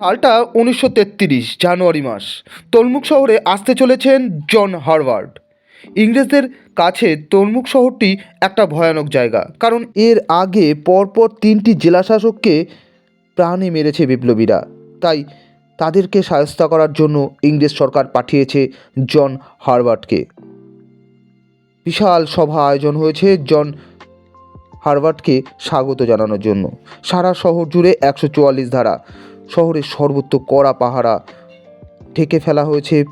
সালটা উনিশশো তেত্রিশ, জানুয়ারি মাস। তলমুখ শহরে আসতে চলেছেন জন হারওয়ার্ড। ইংরেজদের কাছে তলমুখ শহরটি একটা ভয়ানক জায়গা, কারণ এর আগে পরপর তিনটি জেলাশাসককে প্রাণে মেরেছে বিপ্লবীরা। তাই তাদেরকে সায়স্তা করার জন্য ইংরেজ সরকার পাঠিয়েছে জন হারওয়ার্ডকে। বিশাল সভা আয়োজন হয়েছে জন হারভার্ডকে স্বাগত জানানোর জন্য। সারা শহর জুড়ে একশো চুয়াল্লিশ ধারা। শহরের সর্বত্র কড়া পাহারা ঢেকে ফেলা হয়েছে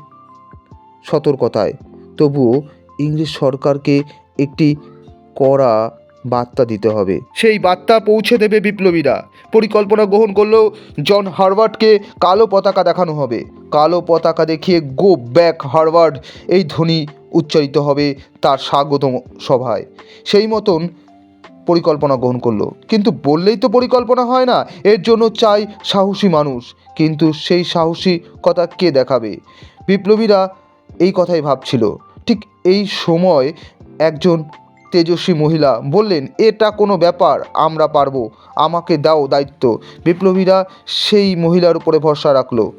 সতর্কতায়। তবুও ইংরেজ সরকারকে একটি কড়া বার্তা দিতে হবে। সেই বার্তা পৌঁছে দেবে বিপ্লবীরা। পরিকল্পনা গ্রহণ করলেও জন হারভার্ডকে কালো পতাকা দেখানো হবে। কালো পতাকা দেখিয়ে গো ব্যাক হারভার্ড, এই ধ্বনি উচ্চারিত হবে তার স্বাগত সভায়। সেই মতন পরিকল্পনা গ্রহণ করল। কিন্তু বললেই তো পরিকল্পনা হয় না, এর জন্য চাই সাহসী মানুষ। কিন্তু সেই সাহসী কথা কে দেখাবে? বিপ্লবীরা এই কথাই ভাবছিল। ঠিক এই সময় একজন তেজস্বী মহিলা বললেন, এটা কোনো ব্যাপার, আমরা পারব, আমাকে দাও দায়িত্ব। বিপ্লবীরা সেই মহিলার উপরে ভরসা রাখল।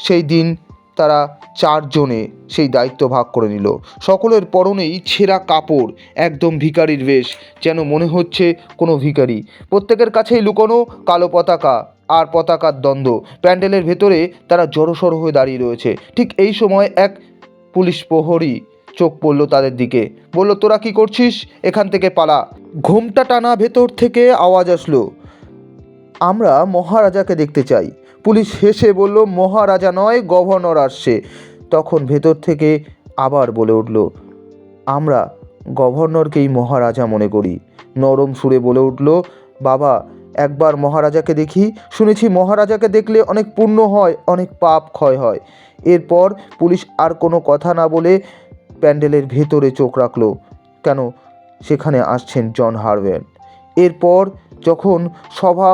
সেই দিন তারা চারজনে সেই দায়িত্ব ভাগ করে নিল। সকলের পরনেই ছেঁড়া কাপড়, একদম ভিখারির বেশ, যেন মনে হচ্ছে কোনো ভিখারি। প্রত্যেকের কাছেই লুকোনো কালো পতাকা আর পতাকার দ্বন্দ্ব। প্যান্ডেলের ভেতরে তারা জড়সড় হয়ে দাঁড়িয়ে রয়েছে। ঠিক এই সময় এক পুলিশ প্রহরী চোখ পড়ল তাদের দিকে। বলল, তোরা কি করছিস? এখান থেকে পালা। ঘুমটা টানা ভেতর থেকে আওয়াজ আসলো, আমরা মহারাজাকে দেখতে চাই। পুলিশ হেসে বলল, মহারাজা নয়, গভর্নর আসছে। তখন ভেতর থেকে আবার বলে উঠল, আমরা গভর্নরকেই মহারাজা মনে করি। নরম সুরে বলে উঠল, বাবা, একবার মহারাজাকে দেখি। শুনেছি মহারাজাকে দেখলে অনেক পুণ্য হয়, অনেক পাপ ক্ষয় হয়। এরপর পুলিশ আর কোনো কথা না বলে প্যান্ডেলের ভেতরে চোখ রাখল, কেন? সেখানে আসছেন জন হারওয়েন এরপর যখন সভা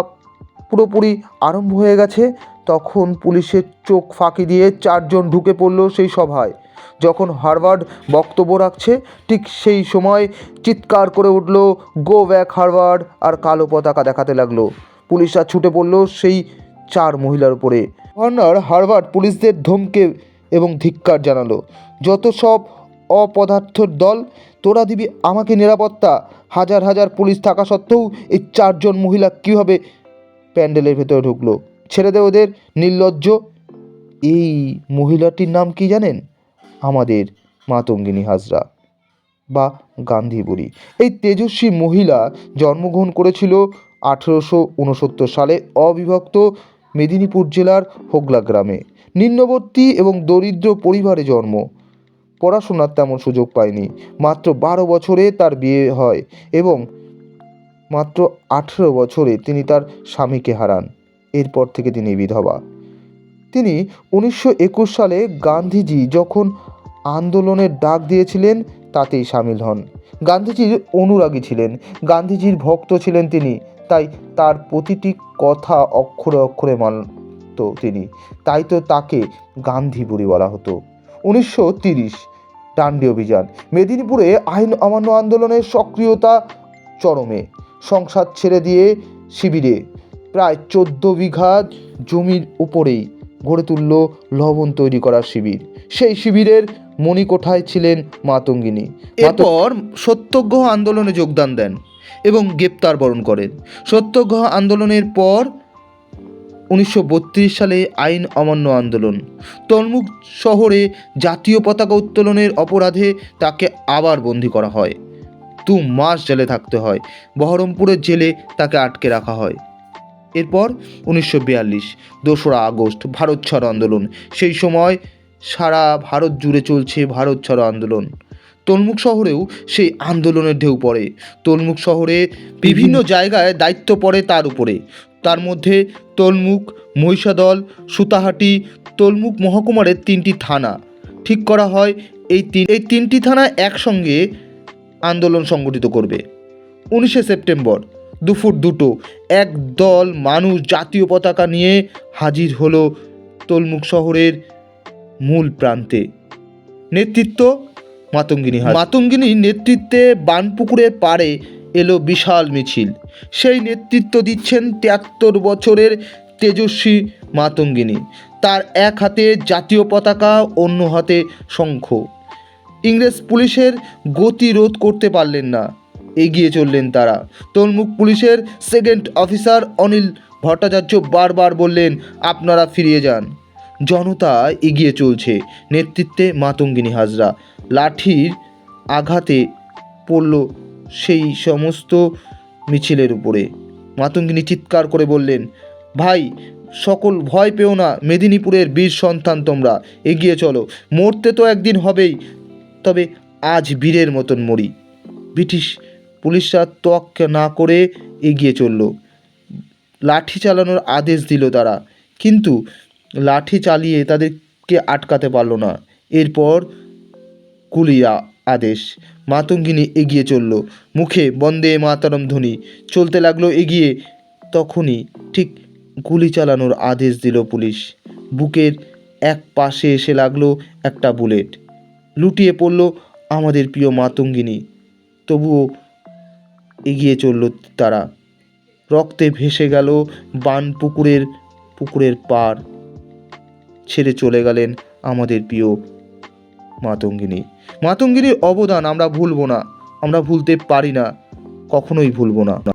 পুরোপুরি আরম্ভ হয়ে গেছে তখন পুলিশের চোখ ফাঁকি দিয়ে চারজন ঢুকে পড়ল সেই সভায়। যখন হারভার্ড বক্তব্য রাখছে, ঠিক সেই সময় চিৎকার করে উঠল, গো ব্যাক হারভার্ড! আর কালো পতাকা দেখাতে লাগল। পুলিশরা ছুটে পড়ল সেই চার মহিলার উপরে। গভর্নর হারভার্ড পুলিশদের ধমকে এবং ধিক্কার জানালো, যত সব অপদার্থর দল, তোরা দিবি আমাকে নিরাপত্তা। হাজার হাজার পুলিশ থাকা সত্ত্বেও এই চারজন মহিলা কীভাবে প্যান্ডেলের ভেতরে ঢুকলো? ছেড়ে দে ওদের নির্লজ্জ। এই মহিলাটির নাম কি জানেন? আমাদের মাতঙ্গিনী হাজরা বা গান্ধী বুড়ি এই তেজস্বী মহিলা জন্মগ্রহণ করেছিল আঠেরোশো উনসত্তর সালে অবিভক্ত মেদিনীপুর জেলার হোগলা গ্রামে। নিম্নবর্তী এবং দরিদ্র পরিবারে জন্ম। পড়াশোনার তেমন সুযোগ পায়নি। মাত্র বারো বছরে তার বিয়ে হয় এবং মাত্র আঠেরো বছরে তিনি তার স্বামীকে হারান। এরপর থেকে তিনি বিধবা। তিনি উনিশশো একুশ সালে গান্ধীজি যখন আন্দোলনের ডাক দিয়েছিলেন, তাতেই সামিল হন। গান্ধীজির অনুরাগী ছিলেন, গান্ধীজির ভক্ত ছিলেন তিনি, তাই তার প্রতিটি কথা অক্ষরে অক্ষরে মানত তিনি। তাই তো তাকে গান্ধী বুড়ি বলা হতো। উনিশশো তিরিশ, ডান্ডি অভিযান। মেদিনীপুরে আইন অমান্য আন্দোলনের সক্রিয়তা চরমে। সংসার ছেড়ে দিয়ে শিবিরে প্রায় চোদ্দ বিঘা জমির উপরেই গড়ে তুলল লবণ তৈরি করার শিবির। সেই শিবিরের মণিকোঠায় ছিলেন মাতঙ্গিনী এরপর সত্যগ্রহ আন্দোলনে যোগদান দেন এবং গ্রেপ্তার বরণ করেন। সত্যগ্রহ আন্দোলনের পর উনিশশো বত্রিশ সালে আইন অমান্য আন্দোলন। তলমুক শহরে জাতীয় পতাকা উত্তোলনের অপরাধে তাকে আবার বন্দি করা হয়। দু মাস জেলে থাকতে হয়। বহরমপুরের জেলে তাকে আটকে রাখা হয়। এরপর উনিশশো বিয়াল্লিশ, দোসরা আগস্ট, ভারত ছাড়ো আন্দোলন। সেই সময় সারা ভারত জুড়ে চলছে ভারত ছাড়ো আন্দোলন। তলমুক শহরেও সেই আন্দোলনের ঢেউ পড়ে। তলমুক শহরে বিভিন্ন জায়গায় দায়িত্ব পড়ে তার উপরে। তার মধ্যে তলমুক মহিষাদল, সুতাহাটি তলমুক মহকুমারের তিনটি থানা। ঠিক করা হয় এই তিন এই তিনটি থানা একসঙ্গে আন্দোলন সংগঠিত করবে। উনিশে সেপ্টেম্বর দুপুর দুটো। এক দল মানুষ জাতীয় পতাকা নিয়ে হাজির হলো তলমুখ শহরের মূল প্রান্তে। নেতৃত্ব মাতঙ্গিনী। মাতঙ্গিনীর নেতৃত্বে বানপুকুরের পাড়ে এলো বিশাল মিছিল। সেই নেতৃত্ব দিচ্ছেন তিয়াত্তর বছরের তেজস্বী মাতঙ্গিনী। তার এক হাতে জাতীয় পতাকা, অন্য হাতে শঙ্খ। ইংরেজ পুলিশের গতি রোধ করতে পারলেন না। এগিয়ে চললেন তারা। তলমুখ পুলিশের সেকেন্ড অফিসার অনিল ভট্টাচার্য বারবার বললেন, আপনারা ফিরিয়ে যান। জনতা এগিয়ে চলছে। নেতৃত্বে মাতঙ্গিনী হাজরা। লাঠির আঘাতে পড়ল সেই সমস্ত মিছিলের উপরে। মাতঙ্গিনী চিৎকার করে বললেন, ভাই, সকল ভয় পেও না। মেদিনীপুরের বীর সন্তান তোমরা। এগিয়ে চলো। মরতে তো একদিন হবেই, তবে আজ বীরের মতন মরি। ব্রিটিশ পুলিশরা ত্বক না করে এগিয়ে চলল। লাঠি চালানোর আদেশ দিল তারা, কিন্তু লাঠি চালিয়ে তাদেরকে আটকাতে পারল না। এরপর গুলিয়া আদেশ, মাতঙ্গিনী এগিয়ে চলল, মুখে বন্দে মাতারম ধ্বনি, চলতে লাগল এগিয়ে। তখনই ঠিক গুলি চালানোর আদেশ দিল পুলিশ। বুকের এক পাশে এসে লাগল একটা বুলেট। লুটিয়ে পড়ল আমাদের প্রিয় মাতঙ্গিনী। তবুও এগিয়ে চলল তারা। রক্তে ভেসে গেল বান পুকুরের পুকুরের পার। ছেড়ে চলে গেলেন আমাদের প্রিয় মাতঙ্গিনী। মাতঙ্গিনীর অবদান আমরা ভুলবো না, আমরা ভুলতে পারি না, কখনোই ভুলবো না।